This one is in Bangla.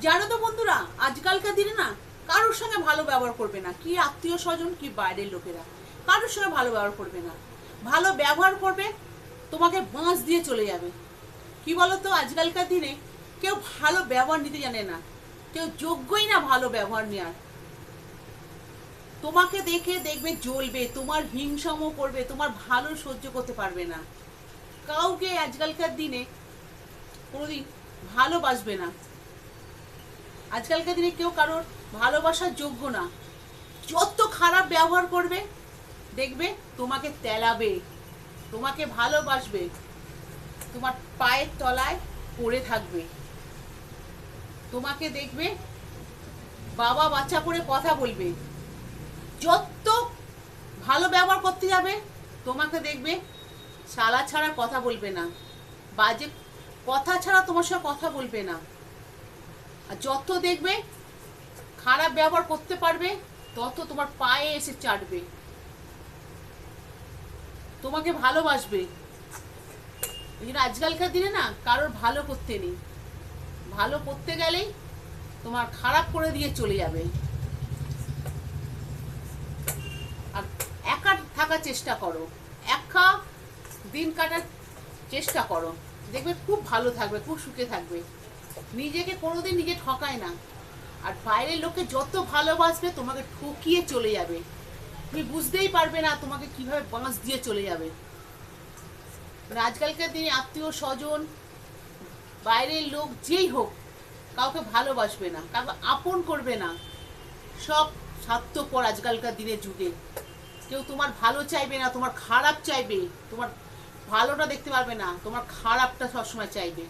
জানো তো বন্ধুরা, আজকালকার দিনে না কারোর সঙ্গে ভালো ব্যবহার করবে না। কি আত্মীয় স্বজন, কি বাইরের লোকেরা। কারোর সঙ্গে ভালো ব্যবহার করবে না। ভালো ব্যবহার করবে, তোমাকে বাঁশ দিয়ে চলে যাবে। কি বলো তো আজকালকার দিনে কেউ ভালো ব্যবহার নিতে জানে না। কেউ যোগ্যই না ভালো ব্যবহার নেওয়ার তোমাকে দেখে দেখবে জ্বলবে, তোমার হিংসাম করবে, তোমার ভালো সহ্য করতে পারবে না। কাউকে আজকালকার দিনে কোনোদিন ভালোবাসবে না। আজকালকার দিনে কেউ কারোর ভালোবাসার যোগ্য না। যত খারাপ ব্যবহার করবে, দেখবে তোমাকে তেলাবে, তোমাকে ভালোবাসবে, তোমার পায়ের তলায় পড়ে থাকবে। তোমাকে দেখবে বাবা বাচ্চা করে কথা বলবে। যত ভালো ব্যবহার করতে যাবে, তোমাকে দেখবে শালা ছাড়া কথা বলবে না। বাজে কথা ছাড়া তোমার সঙ্গে কথা বলবে না। আর যত দেখবে, খারাপ ব্যবহার করতে পারবে, তত তোমার পায়ে এসে চাটবে। তোমাকে ভালোবাসবে। জন্য আজকালকার দিনে না, কারোর ভালো করতে নেই। ভালো করতে গেলেই তোমার খারাপ করে দিয়ে চলে যাবে। আর একা থাকার চেষ্টা করো। একা দিন কাটার চেষ্টা করো। দেখবে খুব ভালো থাকবে, খুব সুখে থাকবে। নিজেকে কোনোদিন নিজে ঠকায় না। আর বাইরের লোকে যত ভালোবাসবে, তোমাকে ঠকিয়ে চলে যাবে। তুমি বুঝতেই পারবে না তোমাকে কীভাবে বাঁশ দিয়ে চলে যাবে। মানে আজকালকার দিনে আত্মীয় স্বজন, বাইরের লোক যেই হোক, কাউকে ভালোবাসবে না, কাউকে আপন করবে না। সব স্বার্থপর আজকালকার দিনের যুগে। কেউ তোমার ভালো চাইবে না, তোমার খারাপ চাইবে, তোমার ভালোটা দেখতে পারবে না, তোমার খারাপটা সবসময় চাইবে।